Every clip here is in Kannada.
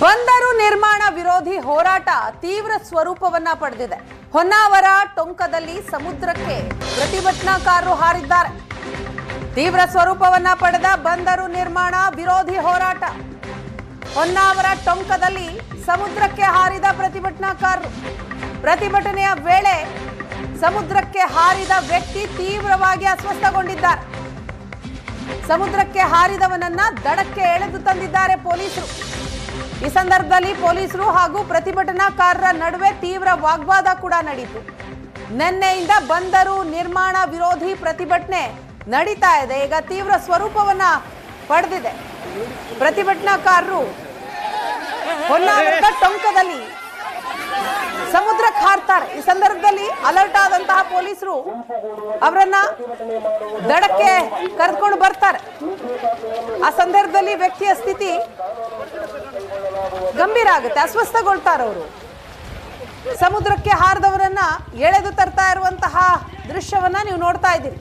ಬಂದರು ನಿರ್ಮಾಣ ವಿರೋಧಿ ಹೋರಾಟ ತೀವ್ರ ಸ್ವರೂಪವನ್ನ ಪಡೆದಿದೆ. ಹೊನ್ನಾವರ ಟೊಂಕದಲ್ಲಿ ಸಮುದ್ರಕ್ಕೆ ಪ್ರತಿಭಟನಾಕಾರರು ಹಾರಿದ್ದಾರೆ. ತೀವ್ರ ಸ್ವರೂಪವನ್ನ ಪಡೆದ ಬಂದರು ನಿರ್ಮಾಣ ವಿರೋಧಿ ಹೋರಾಟ. ಹೊನ್ನಾವರ ಟೊಂಕದಲ್ಲಿ ಸಮುದ್ರಕ್ಕೆ ಹಾರಿದ ಪ್ರತಿಭಟನಾಕಾರರು. ಪ್ರತಿಭಟನೆಯ ವೇಳೆ ಸಮುದ್ರಕ್ಕೆ ಹಾರಿದ ವ್ಯಕ್ತಿ ತೀವ್ರವಾಗಿ ಅಸ್ವಸ್ಥಗೊಂಡಿದ್ದಾರೆ. ಸಮುದ್ರಕ್ಕೆ ಹಾರಿದವನನ್ನ ದಡಕ್ಕೆ ಎಳೆದು ತಂದಿದ್ದಾರೆ ಪೊಲೀಸರು. ಈ ಸಂದರ್ಭದಲ್ಲಿ ಪೊಲೀಸರು ಹಾಗೂ ಪ್ರತಿಭಟನಾಕಾರರ ನಡುವೆ ತೀವ್ರ ವಾಗ್ವಾದ ಕೂಡ ನಡೆಯಿತು ನಿನ್ನೆಯಿಂದ ಬಂದರು ನಿರ್ಮಾಣ ವಿರೋಧಿ ಪ್ರತಿಭಟನೆ ನಡೀತಾ ಇದೆ. ಈಗ ತೀವ್ರ ಸ್ವರೂಪವನ್ನ ಪಡೆದಿದೆ. ಪ್ರತಿಭಟನಾಕಾರರು ಹೊನ್ನಾವರದ ಟೊಂಕದಲ್ಲಿ ಸಮುದ್ರ ಹಾರ್ತಾರೆ ಈ ಸಂದರ್ಭದಲ್ಲಿ ಅಲರ್ಟ್ ಆದಂತಹ ಪೊಲೀಸರು ಅವರನ್ನ ದಡಕ್ಕೆ ಕರೆದುಕೊಂಡು ಬರ್ತಾರೆ. ಆ ಸಂದರ್ಭದಲ್ಲಿ ವ್ಯಕ್ತಿಯ ಸ್ಥಿತಿ ಗಂಭೀರ ಆಗುತ್ತೆ, ಅಸ್ವಸ್ಥಗೊಳ್ತಾರೆ ಅವರು. ಸಮುದ್ರಕ್ಕೆ ಹಾರದವರನ್ನ ಎಳೆದು ತರ್ತಾ ಇರುವಂತಹ ದೃಶ್ಯವನ್ನ ನೀವು ನೋಡ್ತಾ ಇದ್ದೀರಿ.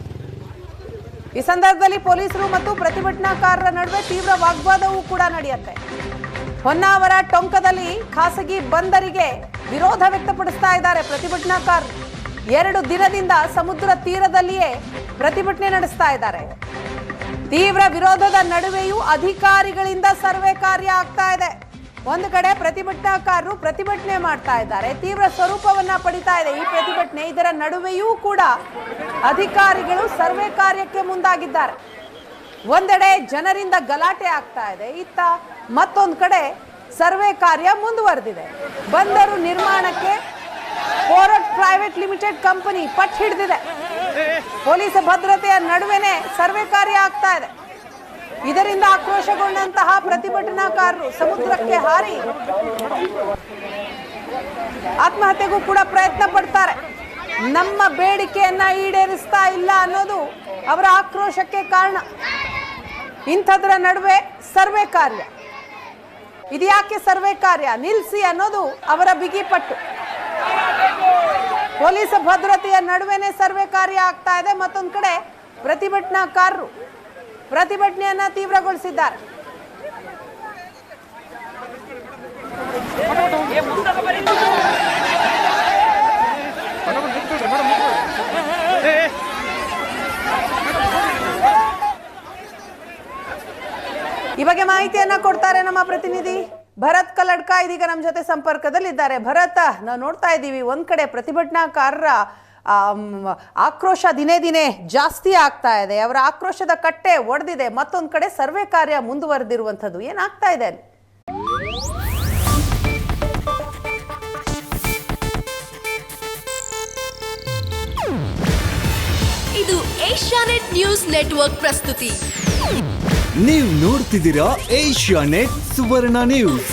ಈ ಸಂದರ್ಭದಲ್ಲಿ ಪೊಲೀಸರು ಮತ್ತು ಪ್ರತಿಭಟನಾಕಾರರ ನಡುವೆ ತೀವ್ರ ವಾಗ್ವಾದವೂ ಕೂಡ ನಡೆಯುತ್ತೆ. ಹೊನ್ನಾವರ ಟೊಂಕದಲ್ಲಿ ಖಾಸಗಿ ಬಂದರಿಗೆ ವಿರೋಧ ವ್ಯಕ್ತಪಡಿಸ್ತಾ ಇದ್ದಾರೆ ಪ್ರತಿಭಟನಾಕಾರರು ಎರಡು ದಿನದಿಂದ ಸಮುದ್ರ ತೀರದಲ್ಲಿಯೇ ಪ್ರತಿಭಟನೆ ನಡೆಸ್ತಾ ಇದ್ದಾರೆ. ತೀವ್ರ ವಿರೋಧದ ನಡುವೆಯೂ ಅಧಿಕಾರಿಗಳಿಂದ ಸರ್ವೆ ಕಾರ್ಯ ಆಗ್ತಾ ಇದೆ. ಒಂದು ಕಡೆ ಪ್ರತಿಭಟನಾಕಾರರು ಪ್ರತಿಭಟನೆ ಮಾಡ್ತಾ ಇದ್ದಾರೆ. ತೀವ್ರ ಸ್ವರೂಪವನ್ನ ಪಡಿತಾ ಇದೆ. ಈ ಪ್ರತಿಭಟನೆ ಇದರ ನಡುವೆಯೂ ಕೂಡ ಅಧಿಕಾರಿಗಳು ಸರ್ವೆ ಕಾರ್ಯಕ್ಕೆ ಮುಂದಾಗಿದ್ದಾರೆ. ಒಂದೆಡೆ ಜನರಿಂದ ಗಲಾಟೆ ಆಗ್ತಾ ಇದೆ. ಇತ್ತ ಮತ್ತೊಂದು ಕಡೆ ಸರ್ವೆ ಕಾರ್ಯ ಮುಂದುವರೆದಿದೆ. ಬಂದರು ನಿರ್ಮಾಣಕ್ಕೆ ಕೋರಟ್ ಪ್ರೈವೇಟ್ ಲಿಮಿಟೆಡ್ ಕಂಪನಿ ಪಟ್ಟ ಹಿಡಿದಿದೆ. ಪೊಲೀಸ್ ಭದ್ರತೆಯ ನಡುವೆನೆ ಸರ್ವೆ ಕಾರ್ಯ ಆಗ್ತಾ ಇದೆ. ಇದರಿಂದ ಆಕ್ರೋಶಗೊಂಡಂತಹ ಪ್ರತಿಭಟನಾಕಾರರು ಸಮುದ್ರಕ್ಕೆ ಹಾರಿ ಆತ್ಮಹತ್ಯೆಗೂ ಕೂಡ ಪ್ರಯತ್ನ ಪಡ್ತಾರೆ. ನಮ್ಮ ಬೇಡಿಕೆಯನ್ನ ಈಡೇರಿಸ್ತಾ ಇಲ್ಲ ಅನ್ನೋದು ಅವರ ಆಕ್ರೋಶಕ್ಕೆ ಕಾರಣ. ಇಂಥದ್ರ ನಡುವೆ ಸರ್ವೆ ಕಾರ್ಯ. ಇದ್ಯಾಕೆ ಸರ್ವೆ ಕಾರ್ಯ? ನಿಲ್ಲಿಸಿ ಅನ್ನೋದು ಅವರ ಬಿಗಿಪಟ್ಟು ಪೊಲೀಸ್ ಭದ್ರತೆಯ ನಡುವೆನೆ ಸರ್ವೆ ಕಾರ್ಯ ಆಗ್ತಾ ಇದೆ. ಮತ್ತೊಂದು ಕಡೆ ಪ್ರತಿಭಟನಾಕಾರರು ಪ್ರತಿಭಟನೆಯನ್ನ ತೀವ್ರಗೊಳಿಸಿದ್ದಾರೆ. ಈ ಬಗ್ಗೆ ಮಾಹಿತಿಯನ್ನ ಕೊಡ್ತಾರೆ ನಮ್ಮ ಪ್ರತಿನಿಧಿ. ಭರತ್ ಕಲ್ಲಡ್ಕ ಇದೀಗ ನಮ್ಮ ಜೊತೆ ಸಂಪರ್ಕದಲ್ಲಿದ್ದಾರೆ. ಭರತ್, ನಾವು ನೋಡ್ತಾ ಇದ್ದೀವಿ, ಒಂದ್ ಕಡೆ ಪ್ರತಿಭಟನಾಕಾರರ ಆಕ್ರೋಶ ದಿನೇ ದಿನೇ ಜಾಸ್ತಿ ಆಗ್ತಾ ಇದೆ. ಅವರ ಆಕ್ರೋಶದ ಕಟ್ಟೆ ಒಡೆದಿದೆ. ಮತ್ತೊಂದು ಕಡೆ ಸರ್ವೆ ಕಾರ್ಯ ಮುಂದುವರೆದಿರುವಂಥದ್ದು ಏನಾಗ್ತಾ ಇದೆ? ಅಲ್ಲಿ ಇದು ಏಷ್ಯಾನೆಟ್ ನ್ಯೂಸ್ ನೆಟ್ವರ್ಕ್ ಪ್ರಸ್ತುತಿ. ನೀವು ನೋಡ್ತಿದ್ದೀರಾ ಏಷ್ಯಾ ನೆಟ್ ಸುವರ್ಣ ನ್ಯೂಸ್.